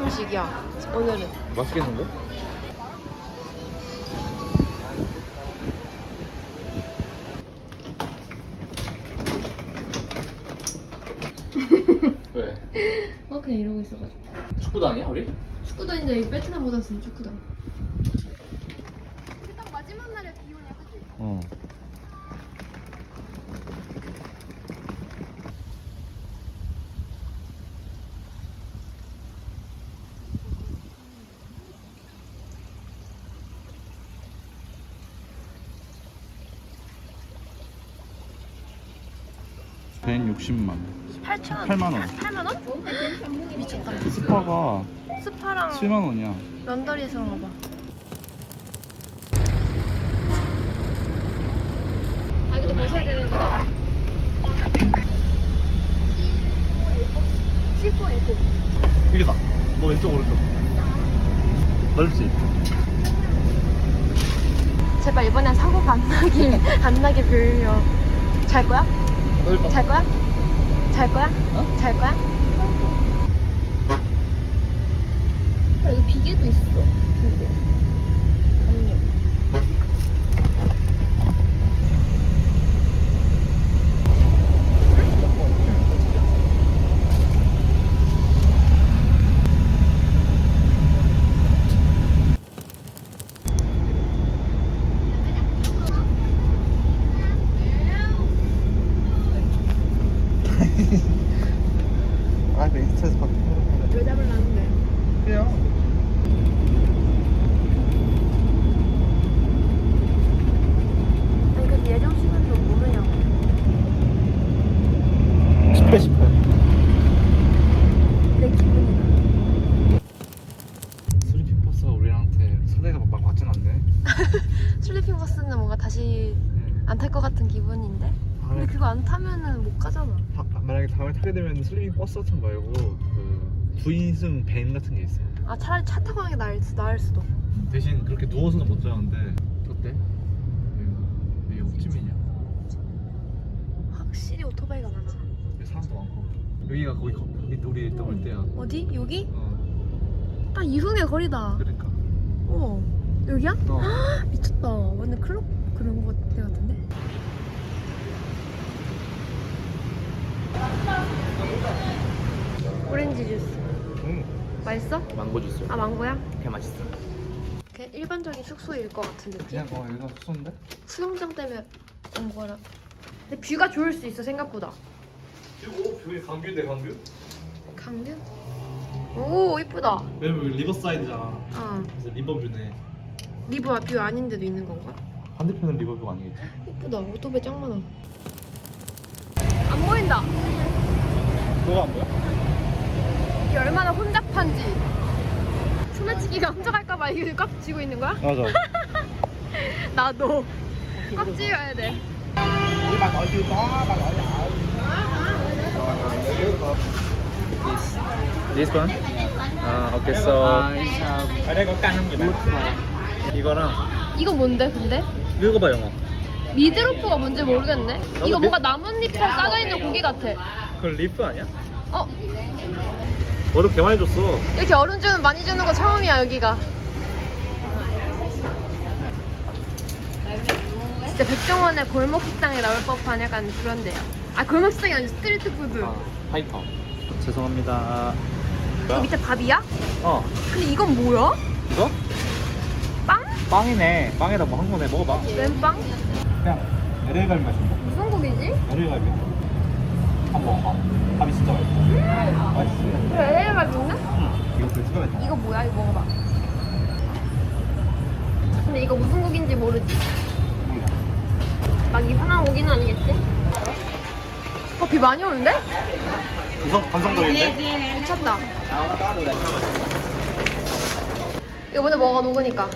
베트남 음식이야. 오늘은. 맛있겠는데? 왜? 어 그냥 이러고 있어가지고. 축구단이야 우리? 축구단인데 베트남보다 쓰는 축구단. 어. (160만) 8천 원. 8만 원 8만 원? 미쳤다. 스파가 스파랑 7만 원이야 런더리에서 그런가 봐. 아 이것도 벗어야 되는 거다. C4 에코. 여기다 너 왼쪽 오른쪽 넓지? 제발 이번엔 사고가 안 나길 안 나길 빌려. 잘 거야? 넓다 잘 거야? 잘 거야? 어? 잘 거야? 아, 여기 비계도 있어. 비계. 담요. 아 내 스트레스 받고 왜 잡으려는데? 그냥 아니 그 예정 시간도 모르냐고. 10배 10배 내 기분이다. 슬리핑 버스가 우리한테 설레가 막 맞진 않네 슬리핑 버스는 뭔가 다시 안 탈 것 기분인데? 근데 그거 안 타면은 못 가잖아. 다, 만약에 다음에 타게 되면 슬리핑 버스 같은 거 말고 그 9인승 밴 같은 게 있어 아 차라리 차 타고 가는 게 나을, 수- 나을 수도. 대신 그렇게 누워서는 못 자는데 어때? 이게 옥지민이야 확실히 오토바이가 많아. 여기 사람도 많고 여기가 거기 거, 우리 우리 있던 올 때야 어디? 여기? 어 딱 이흥의 거리다. 그러니까 어. 여기야? 어. 미쳤다. 완전 클럽 그런 거때 같은데? 오렌지 주스. 응 맛있어? 망고 주스 아 망고야? 개 맛있어 그냥 일반적인 숙소일 것 같은 느낌. 그냥 어 여기가 숙소인데? 수영장 때문에 온 거라. 근데 뷰가 좋을 수 있어 생각보다. 그리고 뷰이 강뷰인데 강뷰? 강뷰? 오 이쁘다. 왜냐면 여기 리버사이드잖아 어. 그래서 리버뷰네 리브 뷰 아닌데도 있는 건가? 반대편은 리버뷰 아니겠지? 이쁘다. 오토바이 짱 많아. 안 보인다. 뭐가 안 보여? 이게 얼마나 혼잡한지. 소매치기가 훔쳐갈까봐 이거 꽉 쥐고 있는 거야? 맞아 나도 꽉 쥐어야 돼. This one? 아, 오케이, so không vậy bạn? 이거랑 이거 뭔데 근데? 읽어봐 영어 미드로프가 뭔지 모르겠네. 이거 미- 뭔가 나뭇잎에 싸져 있는 고기 같아. 그건 리프 아니야? 어 너도 개 많이 줬어 이렇게 얼음 주는 많이 주는 거 처음이야 여기가. 진짜 백종원의 골목 식당에 나올 법한 약간 그런 데야. 아 골목 식당이 아니라 스트리트 푸드. 파이터 죄송합니다 그 밑에 밥이야? 어 근데 이건 뭐야? 이거? 빵? 빵이네 빵에다 뭐 한 거네 먹어봐 웬 빵? 그냥 LA 갈비 맛인데 무슨 고기지? LA 갈비 한번 먹어봐 밥이 진짜 맛있어 맛있어 그래 LA가 있나? 응 이거 그돼 이거 뭐야? 이거 먹어봐. 근데 이거 무슨 고기인지 모르지? 몰라 막 이상한 고기는 아니겠지? 어, 비 많이 오는데? 구성 반성적인데? 미쳤다. 이거 먼저 먹어 녹으니까.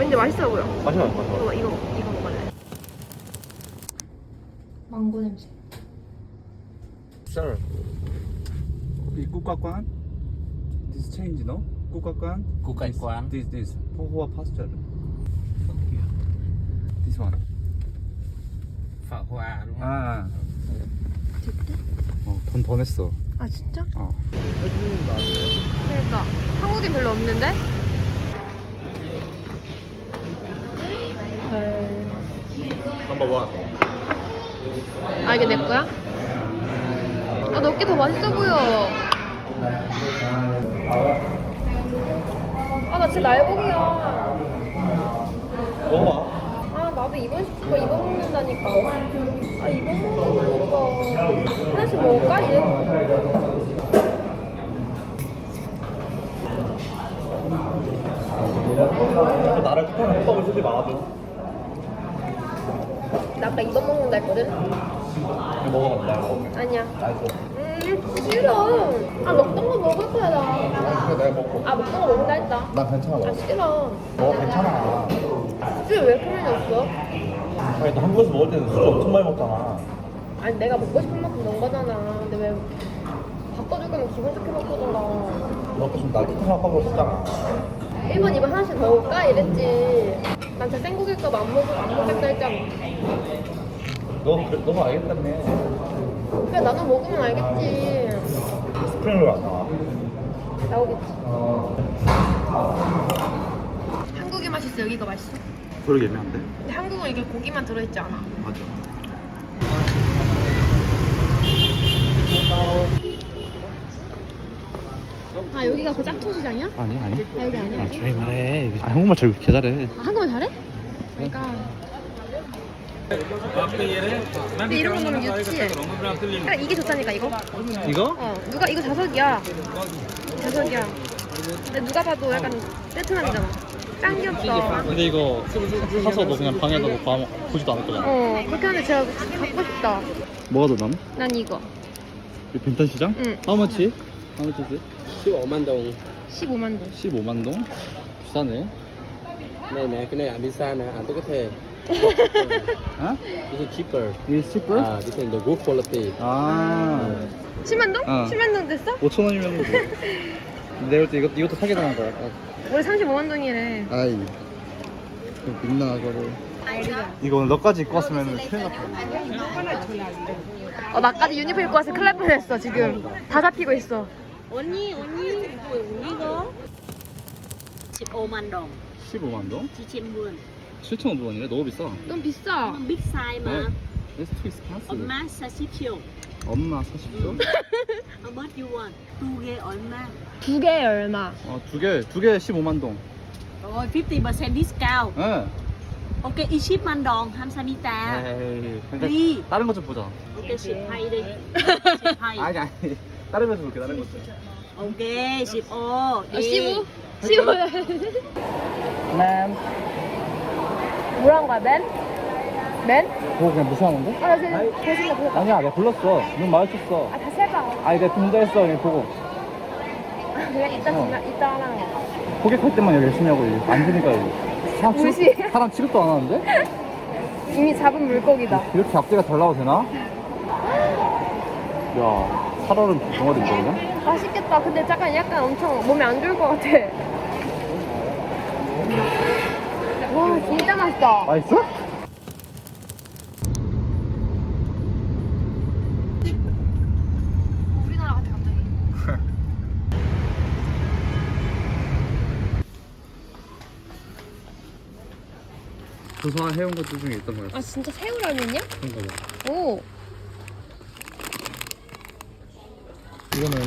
왠지 맛있어 보여. 마셔 마셔. 이거 이거 이거 먹을래. 망고 냄새. Sir. 이 국가관? This change no? 국가관? 국가관. This this. 포호와 파스텔. This one. không 아. 됐대? 어, 돈 더 냈어. 아 진짜? 어. 그러니까 한국인 별로 없는데? 한번 아 이게 내 거야? 아 너게 더 맛있어 보여. 아 나 진짜 날복이야. 먹어봐. 아 나도 이번 거 이번 먹는다니까. 아 이번 먹는다니까. 하나씩 먹을까 얘? 나를 쿠팡에 호박을 쓰지 말아줘. 나 아까 이번 먹는다 했거든? 이거 먹어봐. 나 먹어. 아니야. 알고. 음 싫어. 아 먹던 거 먹을 거야 나. 그래 내가 먹고. 아 먹던 거 먹는다 했다. 나 괜찮아. 아 싫어. 너 괜찮아. 술왜 이렇게 많이 넣었어? 아니 너 한국에서 먹을 때는 술 엄청 많이 먹잖아. 아니 내가 먹고 싶은 만큼 넣은 거잖아. 근데 왜 바꿔줄 거면 기분 좋게 바꿔달라. 너 아까 좀나 쿠팡 호박을 썼잖아. 1번, 2번 하나씩 더 올까? 이랬지. 난 진짜 생고기일까봐 안 먹을, 안 먹겠다 했잖아. 너 그래, 너가 알겠다며. 그래, 나도 먹으면 알겠지. 스프링을 안 나와. 나오겠지. 한국이 맛있어, 여기가 맛있어. 그러게 애매한데. 근데 한국은 이게 고기만 들어있지 않아. 맞아. 여기가 그 짝퉁 시장이야? 아니 아니. 아, 여기 아니야? 여기? 조용히 말해. 아 한국말 잘 이렇게 잘해. 아, 한국말 잘해? 그러니까. 근데 이런 거 보면 유치해. 그러니까 이게 좋다니까, 이거. 이거? 어, 누가 이거 자석이야. 자석이야. 근데 누가 봐도 약간 베트남이잖아. 짱 귀엽다. 근데 이거 사서 너 그냥 방에다 놓고 아무 보지도 않을 거잖아. 어, 그렇게 하는데 제가 갖고 싶다. 뭐가 더 남? 난 이거. 이 벤탄 시장? 응. How much? Is it? 15만 동 15만 동. 15만 동? 비싸네. này nè cái này ở pizza nè ăn tôi có thể 어? this is cheaper Is cheaper? à this is the good quality 아. 10만 동? 어. 10만 동 됐어? 5천 원이면 뭐. 내가 볼때 이것 이것도 사게 당한 거야. 우리 35만 동이래. 아이. 그 민나 그거를. 이거 오늘 너까지 입고 왔으면 큰일 났다. 어, 나까지 유니폼 입고 와서 큰일 날 뻔했어, 지금. 다 잡히고 있어. 언니 언니 이거 15만 동 15만 동? 7천 won 7천 원 원이래. 너무 비싸. 너무 비싸. 빅 사이즈 마 Let's twist pass. 엄마 40표 엄마 40조? How much you want? 두개 얼마? 두 얼마? 어, 두 개, 두개 15만 동. rồi 50% discount 예. ok 20만 동 감사합니다 에이. 리. 근데 다른 것좀 보자. ok 12 đi 12 아니, 아니. 다른 거좀 볼게, 다른 거. ok 15 어, đi 15? 15. 맨. 뭐라는 거야, 맨? 맨? 그거 그냥 무시하는 데? 아, 나 지금 거짓말 보였다. 아니야, 내가 불렀어. 눈 마주쳤어. 아, 다시 해봐. 아니, 내가 혼자 했어, 그냥 보고. 아, 그냥 이따, 어. 지나, 이따 하라는 거. 고객할 때만 여기 열심히 하고, 이제 안 주니까 여기. 사람 무시. 취급, 사람 취급도 안 하는데? 이미 잡은 물고기다. 이렇게 앞뒤가 잘 나와도 되나? 야, 살얼음 덩어리 있거 그냥? 맛있겠다. 근데 잠깐 약간 엄청 몸에 안 좋을 것 같아. 와, 진짜 맛있다. 맛있어? 우리나라 같아, 갑자기. 조선한 해온 것들 중에 있던 거야. 아, 진짜 새우라면이야? 그런 거 봐. 오. 이거는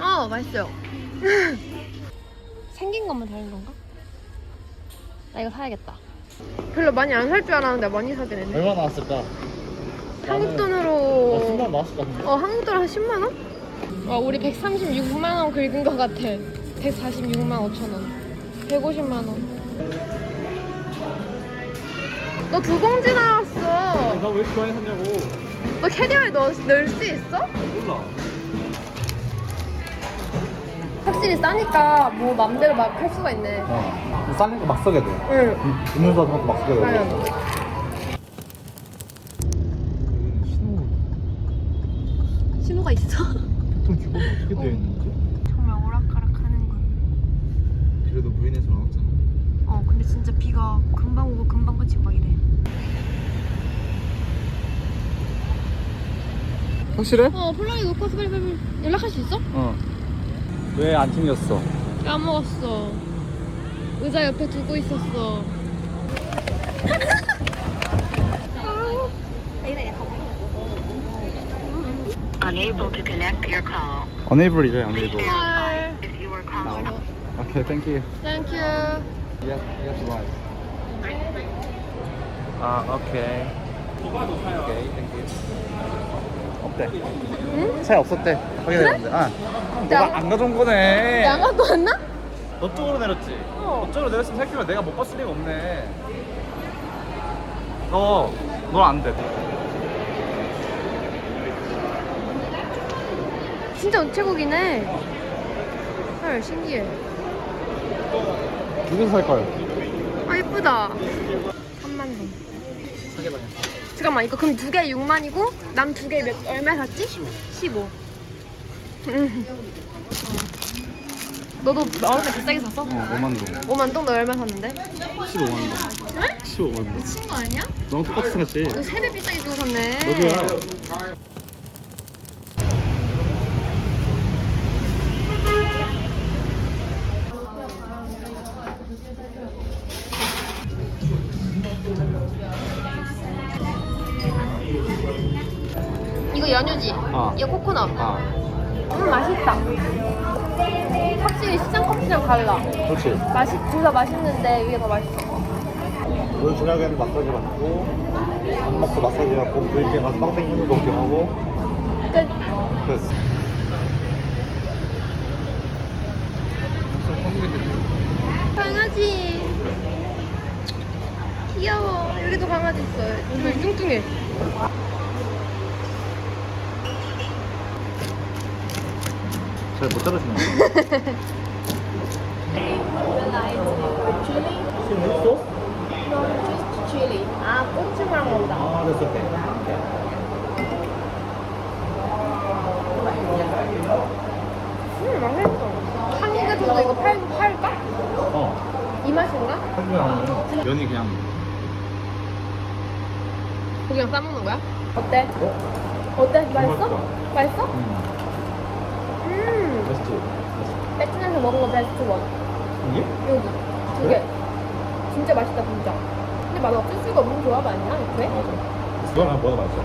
어, 맛있어요. 생긴 것만 다른 건가? 나 이거 사야겠다. 별로 많이 안 살 줄 알았는데 많이 사긴 했네. 얼마 나왔을까? 한국 어, 돈으로 10만 나왔을 것 같은데? 어 한국 돈으로 한 10만 원? 와 우리 136만 원 긁은 것 같아. 146만 5천 원. 150만 원. 너두 봉지 나왔어. 나 왜 이렇게 많이 샀냐고 너 캐리어에 넣, 넣을 수 있어? 몰라 확실히 싸니까 뭐 맘대로 막 할 수가 있네. 어거막 써게 돼 응. 음료수 같은 것도 막 쓰게 되고 과연. 신호 신호가 있어? 보통 기본이 어떻게 되어 있는 거지? 정말 오락가락하는군. 그래도 무인에서 나왔잖아 어 근데 진짜 비가 금방 오고 금방 그치고 막 이래. 확실해? 어 폴라리 놓고 와서 빨리 빨리 빨리 연락할 수 있어? 어 왜 안 챙겼어? 까먹었어. 의자 옆에 두고 있었어. Unable to connect your call. unable이래 unable 헐. If you are calling 오케이 땡큐 땡큐. Yes, yes, right. 아, 오케이. 오케이, 땡큐. 없대. 응? 차에 없었대. 확인했는데. 아, 너가 안 가져온 거네. 양 갖고 왔나? 너 쪽으로 내렸지? 어. 너 쪽으로 내렸으면 살길래 내가 못 봤을 리가 없네. 너, 넌안 돼. 진짜 우체국이네. 헐 신기해. 누구 살까요? 아 예쁘다. 3만 원. 잠깐만 이거 그럼 두 개 6만이고 남 두 개 몇 얼마 샀지? 15. 음. 너도 때 비싸게 샀어? 어, 5만 동. 5만 동 너 얼마 샀는데? 15만 동. 응? 15만 동. 미친 거 아니야? 너랑 똑같이 생겼지? 너세배 비싸게 주고 샀네. 너도야. 연유지? 어. 이거 코코넛. 아, 음 맛있다. 확실히 시장 커피랑 달라. 그렇지. 맛이 둘다 맛있는데 이게 더 맛있어. 오늘 저녁에는 마사지 받고, 밥 먹고 마사지 받고, 브이게 가서 빵 땡기는 거 구경하고, 끝. 됐어. 강아지. 귀여워. 여기도 강아지 있어요. 왜 뚱뚱해? 잘못 자르시는 거야? 소스? 칠리. 아, 고추랑 먹다. 아, 됐어. 음, 맛있어. 한국에서도 이거 팔, 팔까? 어. 이 맛인가? 한국에 나오는 면이 그냥 고기랑 싸먹는 거야? 어때? 어때? 맛있어? 맛있어? 음, 음. 베스트. 베트남에서 먹은 거 베스트 원. 이게? 여기. 두 개. 진짜 맛있다, 진짜. 근데 맛 없을 수가 없는 조합 아니야, 이렇게? 맞아. 그거랑 뭐가 맛있어?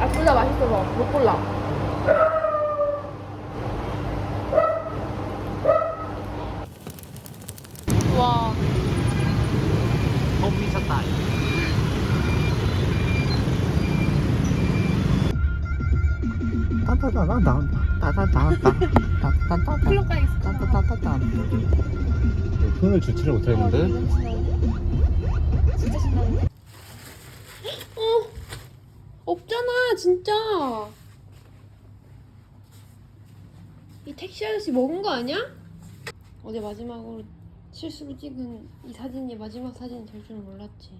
아, 둘 다 맛있어서 못 골라. 손을 주치를 못하겠는데? 진짜 신나는데? 어! 없잖아, 진짜! 이 택시 아저씨 먹은 거 아니야? 어제 마지막으로 실수로 찍은 이 사진이 마지막 사진이 될 줄은 몰랐지.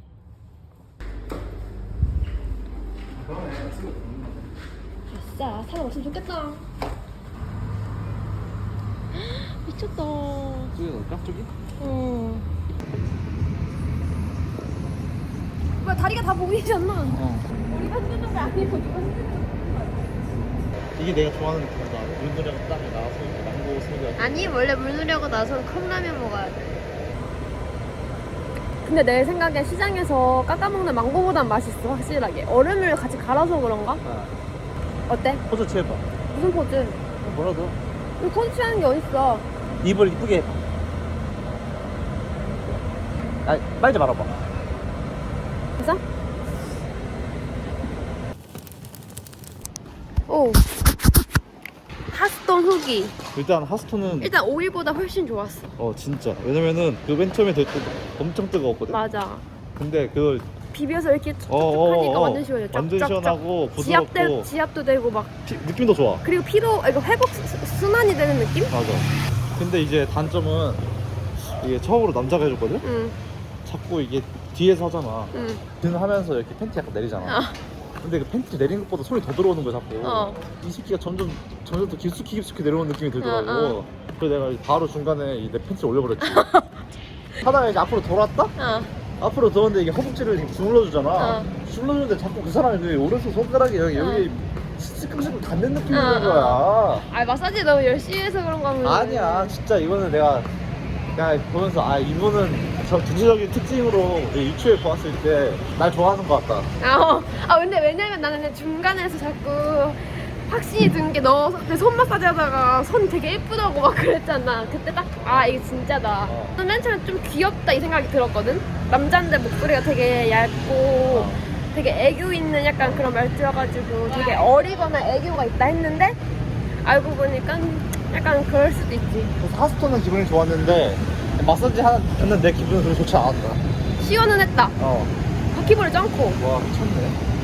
아싸, 사람 없으면 좋겠다. 미쳤다. 넣을까? 저기? 어. 뭐야 다리가 다 보이지 않나? 어. 우리가 쓰는 거 아니고 누가 이게 내가 좋아하는 그거다. 물들여가 딱 나와서 이렇게 망고 소리가. 아니 원래 물누려고 나서 컵라면 먹어야 돼. 근데 내 생각에 시장에서 깎아먹는 망고보단 맛있어 확실하게. 얼음을 같이 갈아서 그런가? 아, 어때? 포즈 취해봐. 무슨 포즈? 뭐라도. 우리 포즈 취하는 게 어딨어? 입을 이쁘게 해봐. 아 빨리 말아봐 그래서? 오. 핫스톤 후기. 일단 하스톤은 일단 오일보다 훨씬 좋았어. 어 진짜 왜냐면은 그 맨 처음에 될 때 엄청 뜨거웠거든 맞아. 근데 그걸 비벼서 이렇게 툭툭툭 어어어 하니까 완전 시원해. 완전 쫙쫙쫙. 시원하고 부드럽고 지압도 되고 막 피- 느낌도 좋아 그리고 피로 이거 회복 수- 수- 순환이 되는 느낌? 맞아 근데 이제 단점은 이게 처음으로 남자가 해줬거든? 응, 자꾸 이게 뒤에서 하잖아 응. 등 하면서 이렇게 팬티 약간 내리잖아 어. 근데 그 팬티 내리는 것보다 손이 더 들어오는 거야 자꾸 어. 이 새끼가 점점 점점 더 깊숙이 깊숙이 내려오는 느낌이 들더라고 어, 그래서 내가 바로 중간에 이내 팬티를 올려버렸지 하다가 이제 앞으로 돌았다? 어. 앞으로 들었는데 이게 허벅지를 지금 주물러주잖아 어. 주물러주는데 자꾸 그 사람이 그 오른손 손가락이 여기, 어. 여기 시끌시끌 닿는 느낌이 어, 드는 거야 아 마사지 너무 열심히 해서 그런 거면 아니야 진짜 이거는 내가 그냥 보면서 아 이분은 저 전체적인 특징으로 내 유추해 보았을 때 날 좋아하는 것 같다 아, 어. 아 근데 왜냐면 나는 그냥 중간에서 자꾸 확신이 든게너손 마사지 하다가 손 되게 예쁘다고 막 그랬잖아 그때 딱 아 이게 진짜다 어. 맨 처음에 좀 귀엽다 이 생각이 들었거든 남자인데 목소리가 되게 얇고 어. 되게 애교 있는 약간 그런 말투여가지고 되게 어리거나 애교가 있다 했는데 알고 보니까 약간 그럴 수도 있지. 하스톤은 기분이 좋았는데 마사지 하는 내 기분은 그렇게 좋지 않았다. 시원은 했다. 어. 바퀴벌레 짱코 와 미쳤네.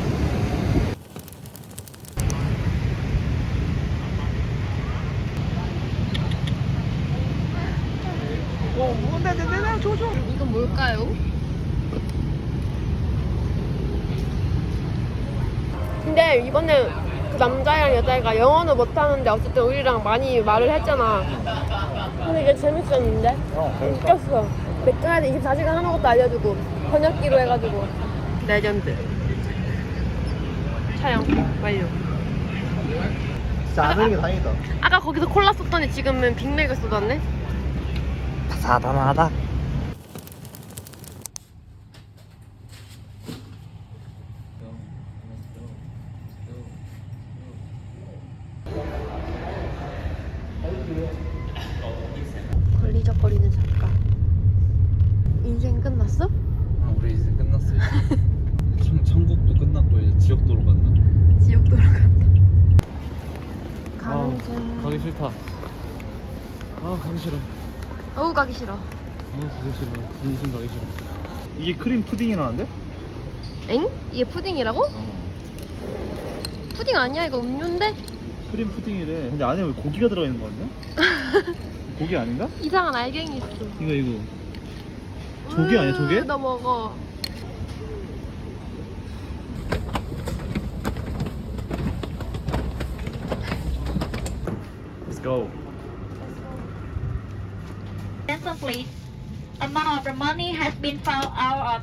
이건 뭘까요? 근데 이번에 그 남자애랑 여자애가 영어는 못하는데 어쨌든 우리랑 많이 말을 했잖아. 근데 이게 재밌었는데? 어 웃겼어. 맥주한테 24시간 하는 것도 알려주고 번역기로 해가지고 레전드. 촬영 완료. 진짜 안 하는 게 다행이다 아까 거기서 콜라 쏟더니 지금은 빅맥을 쏟았네? 사담하다 걸리적거리는 작가. 인생 끝났어? 아, 우리 이제 끝났어. 이제. 천, 천국도 끝났고 이제 지옥도로 간다. 지옥 돌아간다. 아, 가는 중. 가기 싫다 아 가기 싫어 어우 가기 싫어. 아 가기 싫어 진심 가기 싫어 이게 크림 푸딩이라는데? 엥? 이게 푸딩이라고? 어 푸딩 아니야 이거 음료인데? 크림 푸딩이래 근데 안에 왜 고기가 들어있는 거 같냐? 고기 아닌가? 이상한 알갱이 있어. 이거 이거 조개 아니야, 조개? 으, 너 먹어. Let's go Money has been found out of